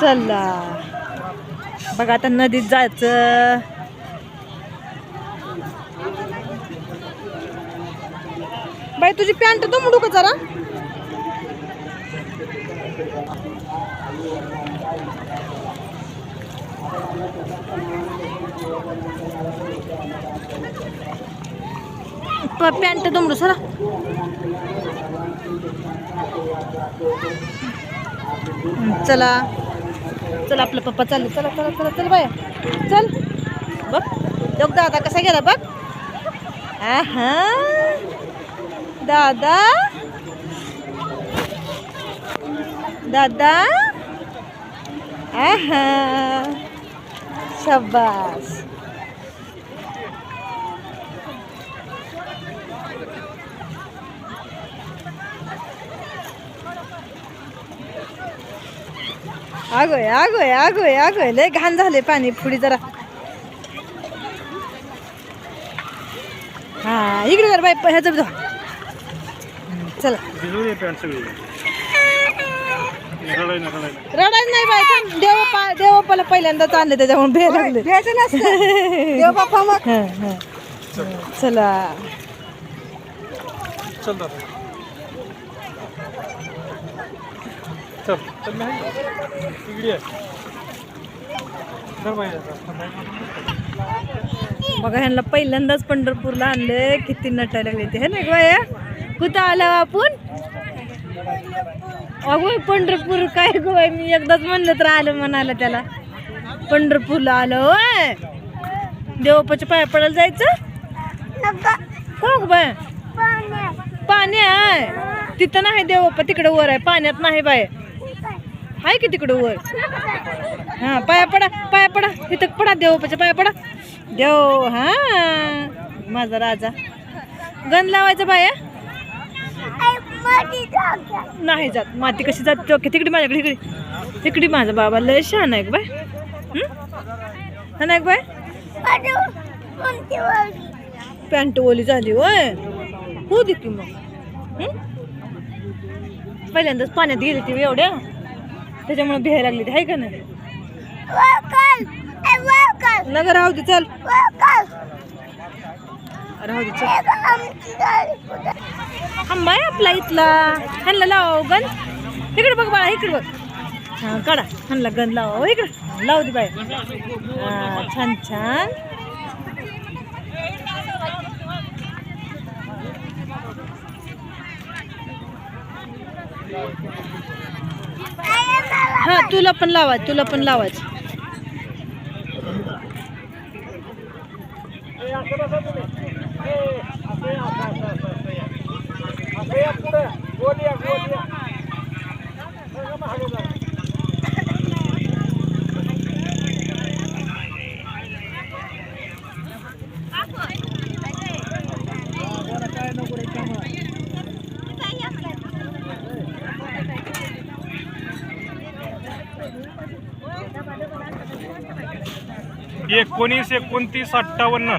चला. बघा आता नदीत जायचं. बाई तुझी पॅन्ट दुमडू का जरा? प- पॅन्ट दुमडू सरा. चला. चल आपलं पप्पा चाललं. चला चला चला चल बाय. चल. बघ बघ दादा कसा गेला बघ. आहा. दादा. दादा. आहा. शाबास. आगोय आगोय आगोय आगोय. लय घाण झाले पाणी. पुढे जरा. हा इकडे जरा बाई ह्याचं चला. रडायच नाही बाई. थांब. देवप्पा देवप्पाला पहिल्यांदाच आणले त्याच्यामुळे भे लागले देवबाप्पा मग चला. चल चल चल. इकडे. बघा ह्यांना पहिल्यांदाच पंढरपूरला आणले किती नटायला लागले ते. हे ना गोया कुठं आला आपण? अगो पंढरपूर काय गोय मी एकदाच म्हणलं तर आलं म्हणाला त्याला. पंढरपूरला आलं होय. देवप्पाच्या पाया पडायला जायचं? हो ग बाय? पाणी आहे तिथं नाही देवप्पा तिकडे वर आहे. पाण्यात नाही बाय आहे की तिकडं वर? हा पाया पडा पाया पडा. इथं पडा देवपाच्या पाया पडा. देव हा. माझा राजा. गण लावायचा पाया नाही जात. माती कशी जात तो? तिकडे माझ्याकडे इकडे. तिकडे माझा बाबा लय छान आहे बाय. हा? बाय? पॅन्ट ओली झाली होय. हो दे की मग. पहिल्यांदाच पाण्यात गेली ती एवढ्या. त्याच्यामुळे भ्यायला लागली ती आहे का नाही? नगर राहू दे चल. राहू दे चल. आंबा आहे आपला इथला. ह्यांना लावा गण इकडे बघ बाळा इकडे बघ. हा काढा. ह्यांना गण लावा. इकडे. लावू दे बाय हा छान छान हा तुला पण लावायचं तुला पण लावायचं एकोणीस एकोणतीस अठ्ठावन्न.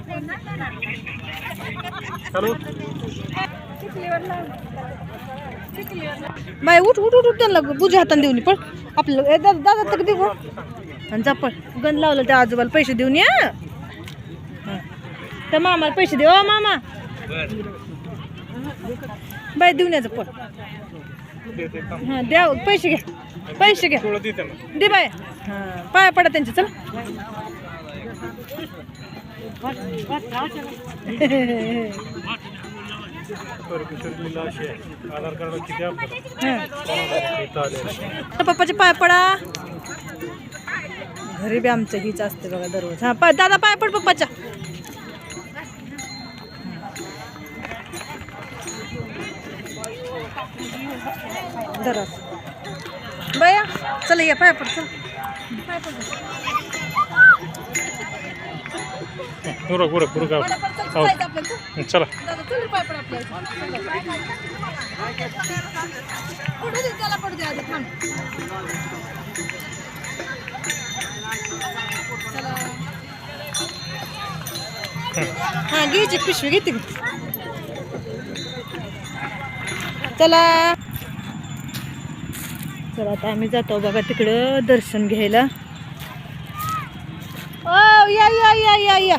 चालू बाय उठ उठ उठ उठ त्यांना बुझ्या हाताने देऊन ये, पळ. आपलं ए, दादा दादा तक दे गो आणि जा पळ. गण लावलं त्या आजोबाला पैसे देऊन या हा. त्या मामाला पैसे दे ओ मामा. बाय देऊन याचं देते थांब. हा द्या पैसे घ्या पैसे घ्या. दे बाय हा पाया पडा त्यांचे चल परमेश्वर लीला अशी आहे आधार कार्ड किती आपलं हा. इथं आले पप्पाचे पाय पडा. घरी बी आमचं हीच असते बघा दररोज. हा पाय दादा पाय पड पप्पाच्या. दररोज. बया चला या पाय पड चल. पाय पड. पडू दे आधी थांब. चला. हा घ्यायची पिशवी घेते. चला. तर आता आम्ही जातो बघा तिकडं दर्शन घ्यायला. या या या या या.